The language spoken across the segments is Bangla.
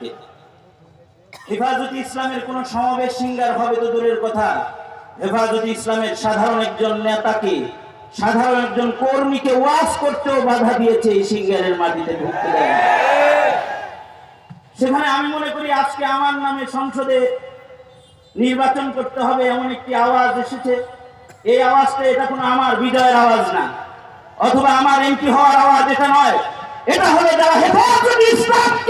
আজকে হেফাজতে ইসলামের কোন সমাবেশ সিঙ্গার হবে তো দূরের কথা। হেফাজতে ইসলামের সাধারণ একজন নেতাকে, সাধারণ একজন কর্মীকে ওয়াজ করতেও বাধা দিয়েছে এই সিঙ্গারের মাটিতে ঢুকতে সেখানে আমি মনে করি আজকে আমার নামে সংসদে নির্বাচন করতে হবে এমন একটি আওয়াজ এসেছে। এই আওয়াজটা এটা কোনো আমার বিজয়ের আওয়াজ না, অথবা আমার এমপি হওয়ার আওয়াজ এটা নয়। এটা হলো যারা হেফাজত ইসলামকে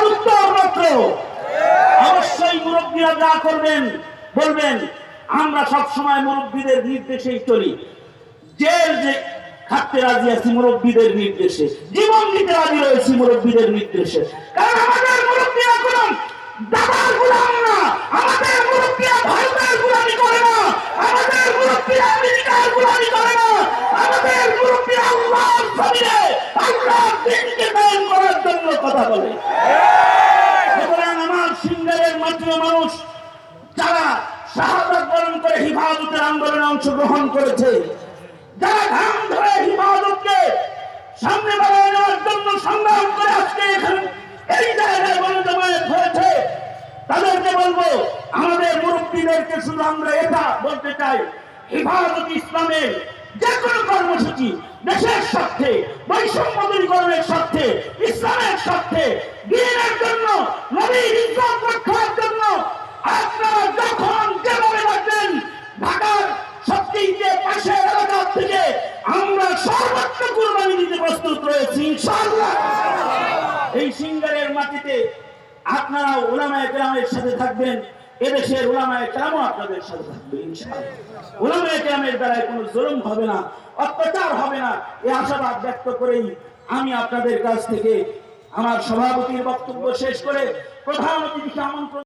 মুরব্বীরা যা করবেন, বলবেন, আমরা সব সময় মুরব্বীদের নির্দেশেই চলি। জেল যে খাটতে রাজি আছি, মুরব্বীদের নির্দেশে। জীবন দিতে রাজি রয়েছি, মুরব্বীদের নির্দেশে। কারণ আমাদের দাদার গুলাম না। আমাদের ভারতের গুলামি করে না। আমাদের আমেরিকার গুলামি করে না। আমাদের আল্লাহর জমিনে আল্লাহর দিনকে করার জন্য কথা বলে। সিঙ্গারের মাধ্যমে মানুষ যারা শাহাদাত বরণ করে হিফাজতের আন্দোলনে অংশগ্রহণ করেছে, যারা ঘাম ধরে হিফাজতকে সামনে বাড়ায় নেওয়ার জন্য সংগ্রাম করে আজকে এখানে এই জায়গায় গণজমায়েত হয়েছে, তাদেরকে বলব, আমাদের মুরব্বীদেরকে শুধু আমরা এটা বলতে চাই, হিফাজত ইসলামের যে কোনো কর্মসূচি দেশের স্বার্থে, বৈষম্য দূরীকরণের স্বার্থে, ইসলামের স্বার্থে দিনের প্রস্তুত রয়েছি। এই সিঙ্গারের মাটিতে আপনারা ওলামায়ে কেরামের সাথে থাকবেন, এদেশের ওলামায়ে কেরামও আপনাদের সাথে থাকবে ওলামায়ে কেরামের দ্বারাই কোনো জুলুম হবে না, অত্যাচার হবে না এই আশাবাদ ব্যক্ত করেই আমি আপনাদের কাছ থেকে আমার সভাপতির বক্তব্য শেষ করে প্রধান অতিথিকে আমন্ত্রণ